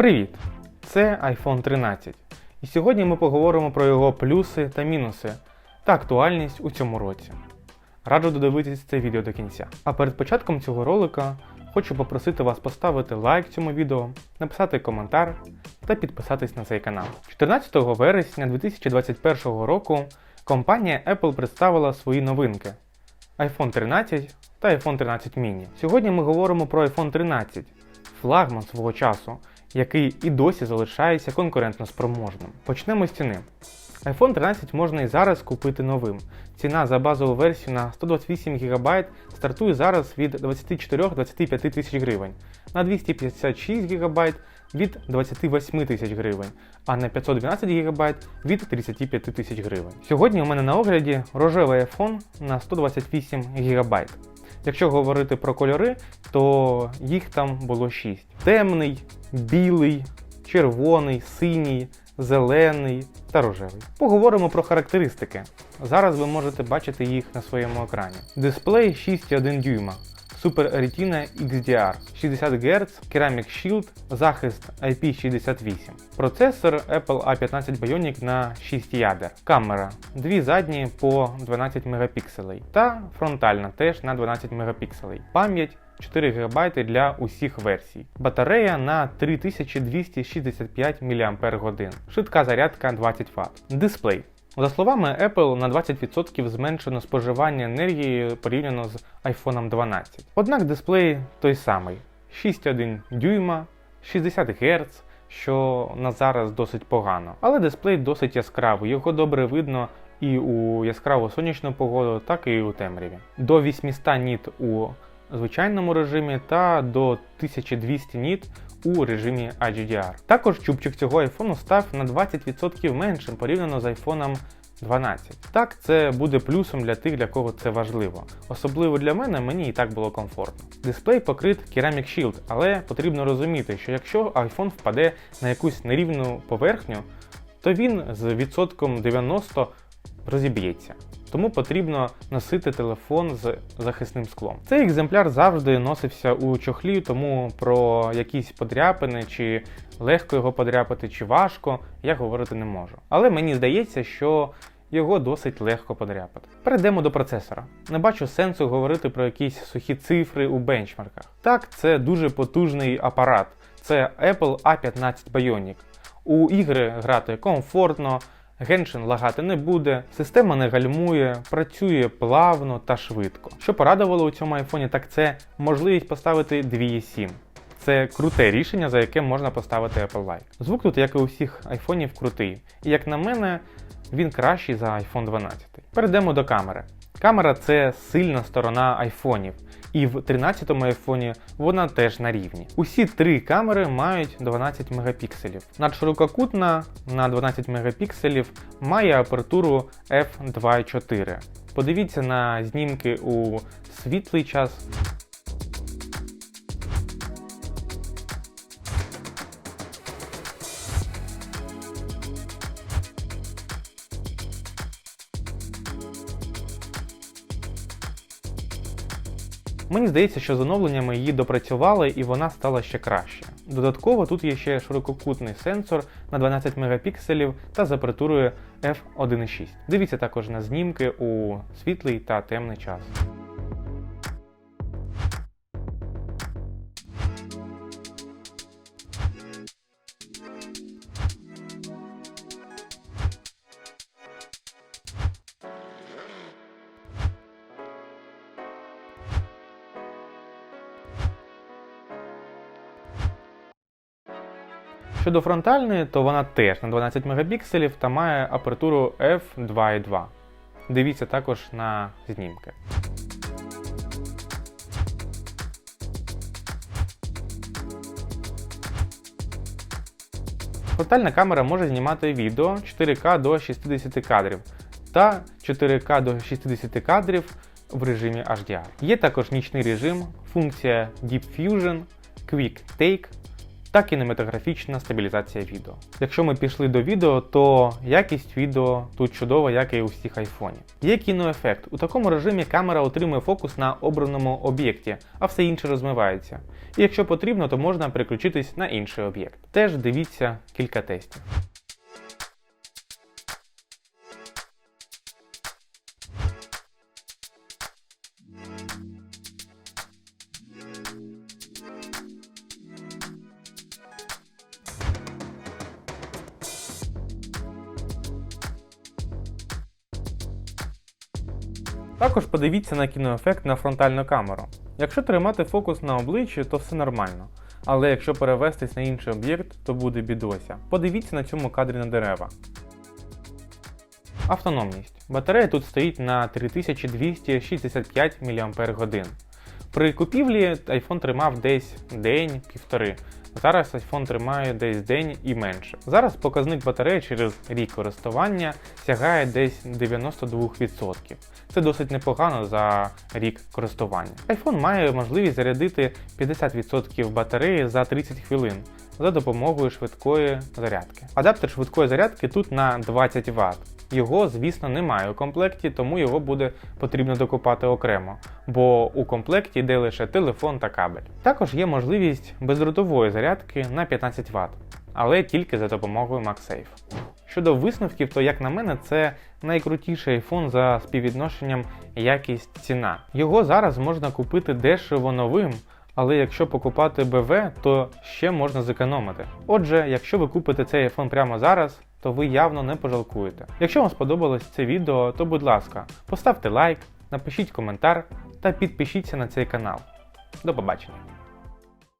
Привіт! Це iPhone 13. І сьогодні ми поговоримо про його плюси та мінуси та актуальність у цьому році. Раджу додивитись це відео до кінця. А перед початком цього ролика хочу попросити вас поставити лайк цьому відео, написати коментар та підписатись на цей канал. 14 вересня 2021 року компанія Apple представила свої новинки iPhone 13 та iPhone 13 mini. Сьогодні ми говоримо про iPhone 13, флагман свого часу, який і досі залишається конкурентно спроможним. Почнемо з ціни. iPhone 13 можна і зараз купити новим. Ціна за базову версію на 128 ГБ стартує зараз від 24-25 тисяч гривень, на 256 ГБ від 28 тисяч гривень, а на 512 ГБ від 35 тисяч гривень. Сьогодні у мене на огляді рожевий iPhone на 128 ГБ. Якщо говорити про кольори, то їх там було 6: темний, білий, червоний, синій, зелений та рожевий. Поговоримо про характеристики. Зараз ви можете бачити їх на своєму екрані. Дисплей 6,1 дюйма. Super Retina XDR 60 Гц, Ceramic Shield, захист IP68. Процесор Apple A15 Bionic на 6 ядер. Камера. Дві задні по 12 мегапікселей та фронтальна теж на 12 мегапікселей. Пам'ять 4 ГБ для усіх версій. Батарея на 3265 мАч. Швидка зарядка 20 Вт. Дисплей. За словами Apple, на 20% зменшено споживання енергії порівняно з iPhone 12. Однак дисплей той самий: 6,1 дюйма, 60 Гц, що на зараз досить погано. Але дисплей досить яскравий, його добре видно і у яскраву сонячну погоду, так і у темряві. До 800 ніт у звичайному режимі та до 1200 ніт у режимі HDR. Також чубчик цього iPhone став на 20% меншим порівняно з iPhone 12. Так, це буде плюсом для тих, для кого це важливо. Особливо для мене, мені і так було комфортно. Дисплей покрит Ceramic Shield, але потрібно розуміти, що якщо iPhone впаде на якусь нерівну поверхню, то він з відсотком 90 розіб'ється. Тому потрібно носити телефон з захисним склом. Цей екземпляр завжди носився у чохлі, тому про якісь подряпини, чи легко його подряпати, чи важко, я говорити не можу. Але мені здається, що його досить легко подряпати. Перейдемо до процесора. Не бачу сенсу говорити про якісь сухі цифри у бенчмарках. Так, це дуже потужний апарат. Це Apple A15 Bionic. У ігри грати комфортно. Геншин лагати не буде, система не гальмує, працює плавно та швидко. Що порадувало у цьому айфоні, так це можливість поставити 2.7. Це круте рішення, за яке можна поставити Apple Like. Звук тут, як і у всіх айфонів, крутий. І як на мене, він кращий за iPhone 12. Перейдемо до камери. Камера це сильна сторона айфонів. І в 13-му айфоні вона теж на рівні. Усі три камери мають 12 мегапікселів. Надширококутна на 12 мегапікселів має апертуру f2.4. Подивіться на знімки у світлий час. Мені здається, що з оновленнями її допрацювали і вона стала ще краще. Додатково тут є ще ширококутний сенсор на 12 мегапікселів та з апертурою f1.6. Дивіться також на знімки у світлий та темний час. Щодо фронтальної, то вона теж на 12 мегапікселів та має апертуру f2.2. Дивіться також на знімки. Фронтальна камера може знімати відео 4К до 60 кадрів та 4К до 60 кадрів в режимі HDR. Є також нічний режим, функція Deep Fusion, Quick Take та кінематографічна стабілізація відео. Якщо ми пішли до відео, то якість відео тут чудова, як і у всіх айфонів. Є кіноефект. У такому режимі камера отримує фокус на обраному об'єкті, а все інше розмивається. І якщо потрібно, то можна переключитись на інший об'єкт. Теж дивіться кілька тестів. Також подивіться на кіноефект на фронтальну камеру. Якщо тримати фокус на обличчі, то все нормально. Але якщо перевестись на інший об'єкт, то буде бідося. Подивіться на цьому кадрі на дерева. Автономність. Батарея тут стоїть на 3265 мАч. При купівлі iPhone тримав десь день-півтори. Зараз iPhone тримає десь день і менше. Зараз показник батареї через рік користування сягає десь 92%. Це досить непогано за рік користування. iPhone має можливість зарядити 50% батареї за 30 хвилин за допомогою швидкої зарядки. Адаптер швидкої зарядки тут на 20 Вт. Його, звісно, немає у комплекті, тому його буде потрібно докупати окремо, бо у комплекті йде лише телефон та кабель. Також є можливість бездротової зарядки на 15 Вт, але тільки за допомогою MagSafe. Щодо висновків, то, як на мене, це найкрутіший iPhone за співвідношенням якість-ціна. Його зараз можна купити дешево новим. Але якщо покупати БВ, то ще можна зекономити. Отже, якщо ви купите цей iPhone прямо зараз, то ви явно не пожалкуєте. Якщо вам сподобалось це відео, то будь ласка, поставте лайк, напишіть коментар та підпишіться на цей канал. До побачення!